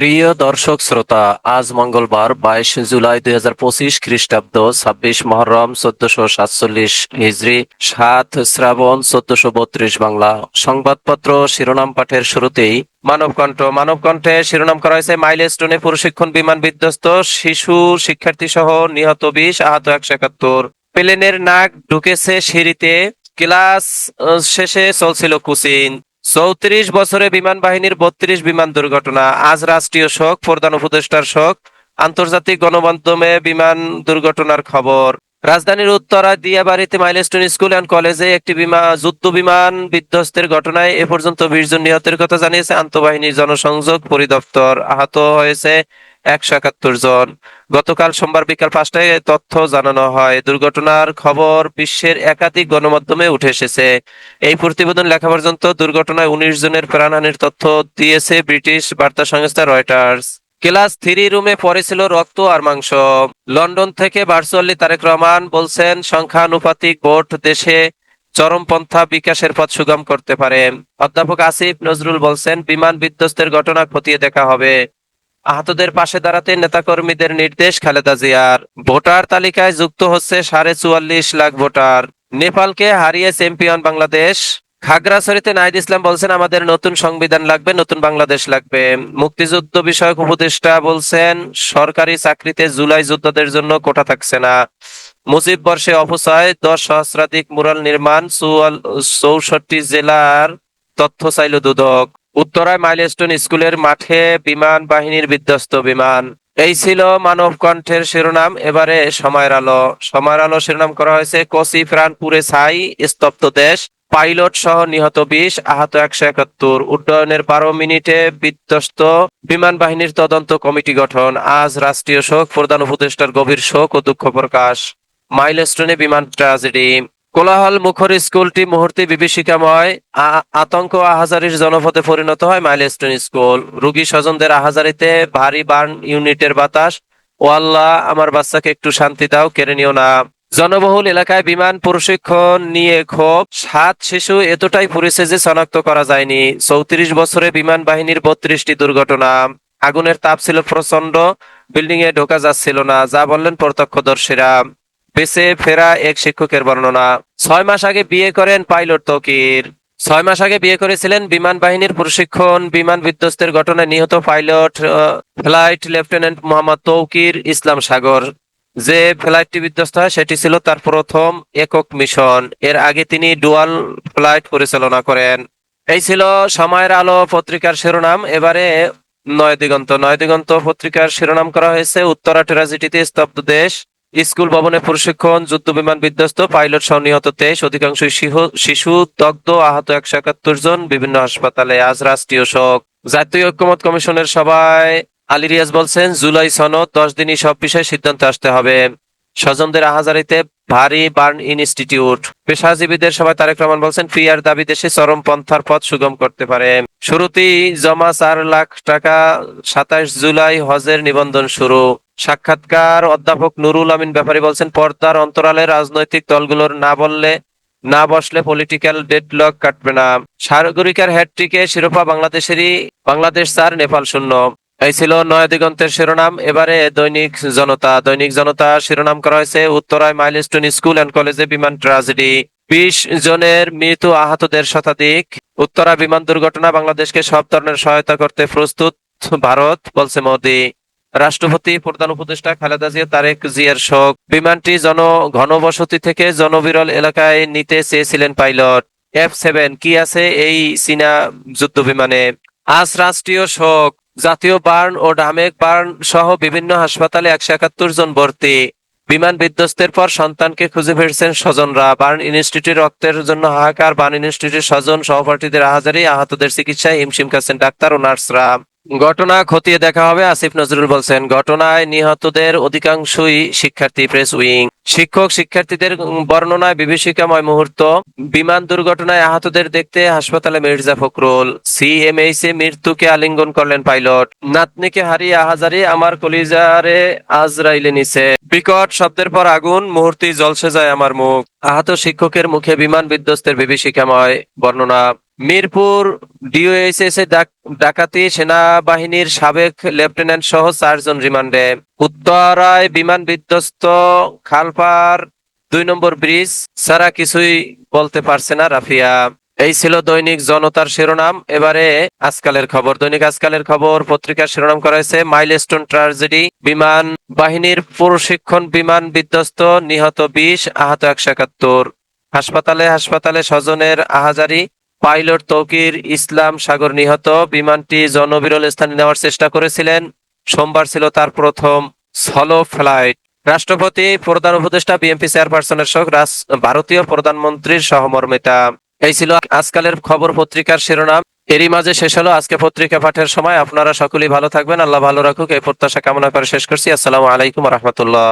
প্রিয় দর্শক শ্রোতা, আজ মঙ্গলবার বাইশ জুলাই দুই হাজার পঁচিশ খ্রিস্টাব্দ ছাব্বিশ মহরম চোদ্দশো সাতচল্লিশ হিজড়ি সাত শ্রাবণ চোদ্দশো বত্রিশ বাংলা। সংবাদপত্র শিরোনাম পাঠের শুরুতেই মানবকণ্ঠ। মানবকণ্ঠে শিরোনাম করা হয়েছে, মাইলস্টোনে প্রশিক্ষণ বিমান বিধ্বস্ত, শিশু শিক্ষার্থী সহ নিহত বিশ, আহত একশো একাত্তর। প্লেনের নাক ঢুকেছে সিঁড়িতে, ক্লাস শেষে চলছিল কুচিন। চৌত্রিশ বছরে বিমান বাহিনীর বত্রিশ বিমান দুর্ঘটনা। আজ রাষ্ট্রীয় শোক, প্রধান উপদেষ্টার শোক, আন্তর্জাতিক গণমাধ্যমে বিমান দুর্ঘটনার খবর। রাজধানীর উত্তরা দিয়াবাড়িতে মাইলস্টোন স্কুল অ্যান্ড কলেজে একটি বিমান যুদ্ধ বিমান বিধ্বস্তের ঘটনায় এ পর্যন্ত বিশ জন নিহতের কথা জানিয়েছে আন্তঃবাহিনী জনসংযোগ পরিদপ্তর। আহত হয়েছে একশো একাত্তর জন। গতকাল সোমবার বিকাল পাঁচটায় তথ্য জানানো হয়। দুর্ঘটনার খবর বিশ্বের একাধিক গণমাধ্যমে উঠে এসেছে। এই প্রতিবেদন লেখা পর্যন্ত দুর্ঘটনায় উনিশ জনের প্রাণহানির তথ্য দিয়েছে ব্রিটিশ বার্তা সংস্থা রয়টার্স। ক্লাস থ্রি রুমে পড়েছিল রক্ত আর মাংস। লন্ডন থেকে ভার্চুয়ালি তারেক রহমান বলছেন, সংখ্যানুপাতিক ভোট দেশে চরমপন্থা বিকাশের পথ সুগম করতে পারে। অধ্যাপক আসিফ নজরুল বলছেন, বিমান বিধ্বস্তের ঘটনা খতিয়ে দেখা হবে। আহতদের পাশে দাঁড়াতে নেতাকর্মীদের নির্দেশ খালেদা জিয়ার। ভোটার তালিকায় যুক্ত হচ্ছে সাড়ে চুয়াল্লিশ লাখ ভোটার। নেপালকে হারিয়ে চ্যাম্পিয়ন বাংলাদেশ। খাগড়াছড়িতে নাহিদ ইসলাম বলছেন, আমাদের নতুন সংবিধান লাগবে, নতুন বাংলাদেশ লাগবে। মুক্তিযুদ্ধ বিষয়ক উপদেষ্টা বলছেন, সরকারি চাকরিতে জুলাই যোদ্ধাদের জন্য কোটা থাকছে না। মুজিব বর্ষে অপচয়, দশ সহস্রাধিক মুরাল নির্মাণ চৌষট্টি জেলার তথ্য চাইল দুদক। উত্তরায় মাইলস্টোন স্কুলের মাঠে বিমান বাহিনীর বিধ্বস্ত বিমান। এই ছিল মানব কণ্ঠের শিরোনাম। এবারে সময়ের আলো। সময়ের আলো শিরোনাম করা হয়েছে, কচি প্রাণ পুরে ছাই, স্তব্ধ দেশ, পাইলট সহ নিহত বিশ, আহত একশো একাত্তর। উড্ডয়নের বারো মিনিটে বিধ্বস্ত বিমান বাহিনীর তদন্ত কমিটি গঠন। আজ রাষ্ট্রীয় শোক, প্রধান উপদেষ্টার গভীর শোক ও দুঃখ প্রকাশ। মাইলস্টোনে বিমান ট্রাজেডি। কোলাহল মুখর স্কুলটি মুহূর্তে বিভীষিকাময় আতঙ্ক আহাজারির জনপথে পরিণত হয় মাইলস্টোন স্কুল। রুগী স্বজনদের আহাজারিতে ভারী বার্ন ইউনিটের বাতাস, ও আল্লাহ, আমার বাচ্চাকে একটু শান্তি দাও, কেড়ে নিও না। জনবহুল এলাকায় বিমান প্রশিক্ষণ নিয়ে ক্ষোভ। সাত শিশু এতটাই পুড়েছে যে শনাক্ত করা যায়নি। চৌত্রিশ বছরে বিমান বাহিনীর বত্রিশটি দুর্ঘটনা। আগুনের তাপ ছিল প্রচণ্ড বিল্ডিং এ ঢোকা যাচ্ছিল না, যা বললেন প্রত্যক্ষদর্শীরা। বেঁচে ফেরা এক শিক্ষকের বর্ণনা। ছয় মাস আগে বিয়ে করেন পাইলট তকির। ছয় মাস আগে বিয়ে করেছিলেন বিমান বাহিনীর প্রশিক্ষণ, বিমান বিধ্বস্তের ঘটনায় নিহত pilot flight lieutenant Mohammad Tauqir Islam Sagar. যে ফ্লাইটটি বিধ্বস্ত হয়, সেটি ছিল তার প্রথম একক মিশন। এর আগে তিনি ডুয়াল ফ্লাইট পরিচালনা করেন। এই ছিল সময়ের আলো পত্রিকার শিরোনাম। এবারে নয় দিগন্ত। নয় দিগন্ত পত্রিকার শিরোনাম করা হয়েছে, উত্তরা ট্রাজেডিতে স্তব্ধ দেশ। স্কুল ভবনে প্রশিক্ষণ, যুদ্ধ বিমান বিধ্বস্ত, পাইলট সহ নিহত তেইশ অধিকাংশ শিশু- দগ্ধ, আহত একশো একাত্তর জন, বিভিন্ন হাসপাতালে আজ রাষ্ট্রীয় শোক। জাতীয় ঐক্যমত কমিশনের সভায় আলী রিয়াজ বলছেন, জুলাই সনদ দশ দিনই সব বিষয়ে সিদ্ধান্ত আসতে হবে। স্বজনদের আহাজারিতে ভারী বার্ন ইনস্টিটিউট। পেশাজীবীদের সভায় তারেক রহমান বলছেন ফিয়ার দাবি দেশে চরম পন্থার পথ সুগম করতে পারে। শুরুতেই জমা চার লাখ টাকা, সাতাশ জুলাই হজের নিবন্ধন শুরু। সাক্ষাৎকার অধ্যাপক নুরুল আমিন ব্যাপারী বলছেন, পর্দার অন্তরালে রাজনৈতিক দলগুলোর না বললে, না বসলে পলিটিক্যাল ডেডলক কাটবে না। সারগরিকার হ্যাটট্রিকে শিরোপা বাংলাদেশেরই, বাংলাদেশ চার, নেপাল শূন্য। এই ছিল নয় দিগন্তের শিরোনাম। এবারে দৈনিক জনতা দৈনিক জনতা শিরোনাম করা হয়েছে উত্তরায় মাইলস্টোন স্কুল অ্যান্ড কলেজে বিমান ট্রাজেডি। বিশ জনের মৃত্যু আহতদের শতাধিক। উত্তরা বিমান দুর্ঘটনা বাংলাদেশকে সব ধরনের সহায়তা করতে প্রস্তুত ভারত, বলছে মোদি। রাষ্ট্রপতি, প্রধান উপদেষ্টা খালেদা জিয়া, তারেক জিয়ার শোক। বিমানটি জন ঘনবসতি থেকে জনবিরল এলাকায় নিতে চেয়েছিলেন পাইলট। এফ সেভেন, কি আছে এই চীনা যুদ্ধ বিমানে আজ রাষ্ট্রীয় শোক। জাতীয় বার্ন ও ডামেক বার্ন সহ বিভিন্ন হাসপাতালে একশো একাত্তর জন ভর্তি। বিমান বিধ্বস্তের পর সন্তানকে খুঁজে ফিরছেন স্বজনরা। বার্ন ইনস্টিটিউট রক্তের জন্য হাহাকার, বার্ন ইনস্টিটিউট স্বজন, সহপাঠীদের আহাজারি, আহতদের চিকিৎসায় হিমশিম খাচ্ছেন ডাক্তার ও নার্সরা। ঘটনা খতিয়ে দেখা হবে, আসিফ নজরুল বলছেন, ঘটনায় নিহতদের অধিকাংশই শিক্ষার্থী প্রেস উইং। শিক্ষক শিক্ষার্থীদের বর্ণনায় বিভীষিকাময় মুহূর্ত, বিমান দুর্ঘটনায় আহতদের দেখতে হাসপাতালে মির্জা ফখরুল। সিএমএইচ এ মৃত্যুকে আলিঙ্গন করলেন পাইলট। নাতনিকে হারিয়ে আহাজারি আমার কলিজারে আজরাইলে নিছে বিকট শব্দের পর আগুন, মুহূর্তেই জলসে যায় আমার মুখ। আহত শিক্ষকের মুখে বিমান বিধ্বস্তের বিভীষিকাময় বর্ণনা। মিরপুর ডিওএসএস এ ডাকাতি সেনাবাহিনীর সাবেক লেফটেন্যান্ট সহ চারজন রিমান্ডে। উত্তরায় বিমান বিধ্বস্ত খালপার দুই নম্বর ব্রিজ, ছাড়া কিছুই বলতে পারছে না রাফিয়া। এই ছিল দৈনিক জনতার শিরোনাম। এবারে আজকালের খবর। দৈনিক আজকালের খবর, পত্রিকার শিরোনাম করা হয়েছে, মাইলস্টোন ট্রাজেডি, বিমান বাহিনীর প্রশিক্ষণ বিমান বিধ্বস্ত, নিহত বিশ, আহত একশো একাত্তর। হাসপাতালে হাসপাতালে স্বজনের আহাজারি পাইলট তৌকির ইসলাম সাগর নিহত। বিমানটি জনবিরল স্থানে নেওয়ার চেষ্টা করেছিলেন। সোমবার ছিল তার প্রথম সলো ফ্লাইট রাষ্ট্রপতি, প্রধান উপদেষ্টা, বিএনপি চেয়ারপারসনের সহ ভারতীয় প্রধানমন্ত্রীর সহমর্মিতা। এই ছিল আজকালের খবর পত্রিকার শিরোনাম। এরই মাঝে শেষ হলো আজকে পত্রিকা পাঠের সময়। আপনারা সকলেই ভালো থাকবেন। আল্লাহ ভালো রাখুক। এই প্রত্যাশা কামনা করে শেষ করছি। আসসালামু আলাইকুম রহমতুল্লাহ।